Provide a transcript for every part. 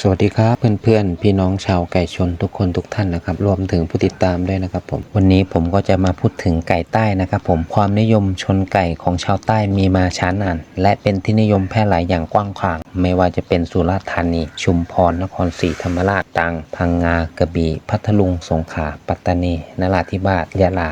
สวัสดีครับเพื่อนๆ พี่น้องชาวไก่ชนทุกคนทุกท่านนะครับรวมถึงผู้ติดตามด้วยนะครับผมวันนี้ผมก็จะมาพูดถึงไก่ใต้นะครับผมความนิยมชนไก่ของชาวใต้มีมาช้านาน และเป็นที่นิยมแพร่หลายอย่างกว้างขวาง ไม่ว่าจะเป็นสุราษฎร์ธานี ชุมพรนครศรีธรรมราชตรังพังงากระบี่พัทลุงสงขลาปัตตานีนราธิวาสยะลา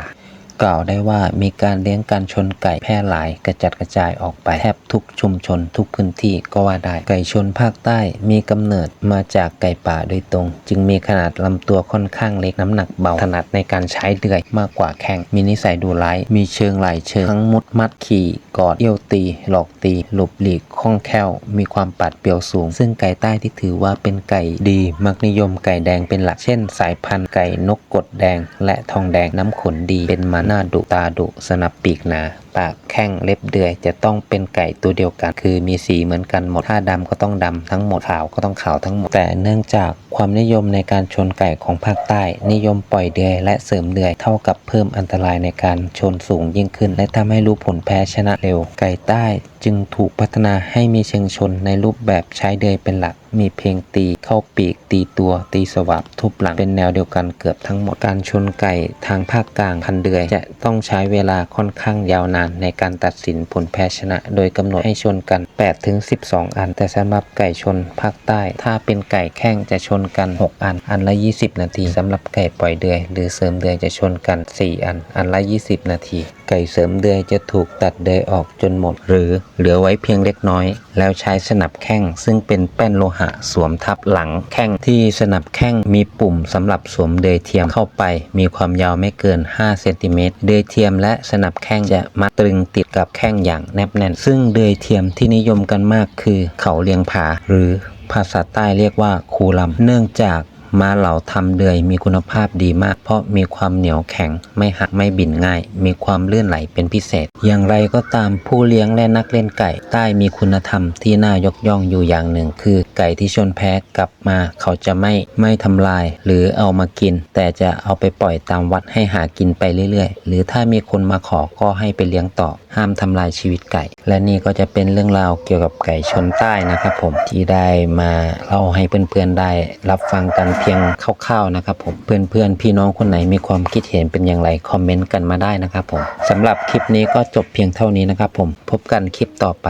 กล่าวได้ว่ามีการเลี้ยงการชนไก่แพร่หลายกระจัดกระจายออกไปแทบทุกชุมชนทุกพื้นที่ก็ว่าได้ ไก่ชนภาคใต้มีกำเนิดมาจากไก่ป่าโดยตรง จึงมีขนาดลำตัวค่อนข้างเล็กน้ำหนักเบาถนัดในการใช้เดือยมากกว่าแข่งมีนิสัยดุร้ายมีเชิงไหลเชิงทั้งมุดมัดขี่กอดเอี้ยวตี หลอกตี หลบหลีกคล่องแคล่วมีความปัดเปรียวสูง ซึ่งไก่ใต้ที่ถือว่าเป็นไก่ดี มักนิยมไก่แดงเป็นหลักเช่น สายพันธุ์ไก่นกกดแดง และทองแดงน้ำขนดีเป็นมาหน้าดุตาดุสนับปีกหนา ปากแข้งเล็บเดือย จะต้องเป็นไก่ตัวเดียวกัน คือมีสีเหมือนกันหมดถ้าดำก็ต้องดำทั้งหมดขาวก็ต้องขาวทั้งหมด แต่เนื่องจากความนิยมในการชนไก่ของภาคใต้ นิยมปล่อยเดือย และเสริมเดือยเท่ากับเพิ่มอันตรายในการชนสูงยิ่งขึ้น และทำให้รู้ผลแพ้ชนะเร็ว ไก่ใต้จึงถูกพัฒนาให้มีเชิงชนในรูปแบบใช้เดือยเป็นหลัก มีเพลงตีเข้าปีกตีตัว ตีสวับทุบหลังเป็นแนวเดียวกันเกือบทั้งหมดการชนไก่ทางภาคกลางพันเดือย จะต้องใช้เวลาค่อนข้างยาวนานในการตัดสินผลแพ้ชนะ โดยกำหนดให้ชนกัน 8 ถึง 12 อัน แต่สำหรับไก่ชนภาคใต้ ถ้าเป็นไก่แข้งจะชนกัน 6 อัน อันละ 20 นาทีสำหรับไก่ปล่อยเดือย หรือเสริมเดือยจะชนกัน 4 อัน อันละ 20 นาทีไก่เสริมเดือยจะถูกตัดเดือยออกจนหมด หรือเหลือไว้เพียงเล็กน้อย แล้วใช้สนับแข้งซึ่งเป็นแป้นโลหะสวมทับหลังแข้งที่สนับแข้งมีปุ่มสำหรับสวมเดือยเทียมเข้าไป มีความยาวไม่เกิน5เซนติเมตรเดือยเทียมและสนับแข้งจะมัดตรึงติดกับแข้งอย่างแนบแน่น ซึ่งเดือยเทียมที่นิยมกันมากคือเขาเลียงผาหรือภาษาใต้เรียกว่าคูลำเนื่องจาก ม้าเหล่าทำเดือยมีคุณภาพดีมาก เพราะมีความเหนียวแข็ง ไม่หักไม่บิ่นง่าย มีความลื่นไหลเป็นพิเศษ อย่างไรก็ตามผู้เลี้ยงและนักเล่นไก่ ใต้มีคุณธรรมที่น่ายกย่องอยู่อย่างหนึ่ง คือไก่ที่ชนแพ้กลับมา เขาจะไม่ไม่ทำลาย หรือเอามากิน แต่จะเอาไปปล่อยตามวัดให้หากินไปเรื่อยๆ หรือถ้ามีคนมาขอก็ให้ไปเลี้ยงต่อ ห้ามทำลายชีวิตไก่ และนี่ก็จะเป็นเรื่องราวเกี่ยวกับไก่ชนใต้นะครับผมที่ได้มาเล่าให้เพื่อนๆได้รับฟังกันเพียงคร่าวๆนะครับผมเพื่อนๆพี่น้องคนไหนมีความคิดเห็นเป็นอย่างไรคอมเมนต์กันมาได้นะครับผมสำหรับคลิปนี้ก็จบเพียงเท่านี้นะครับผมพบกันคลิปต่อไป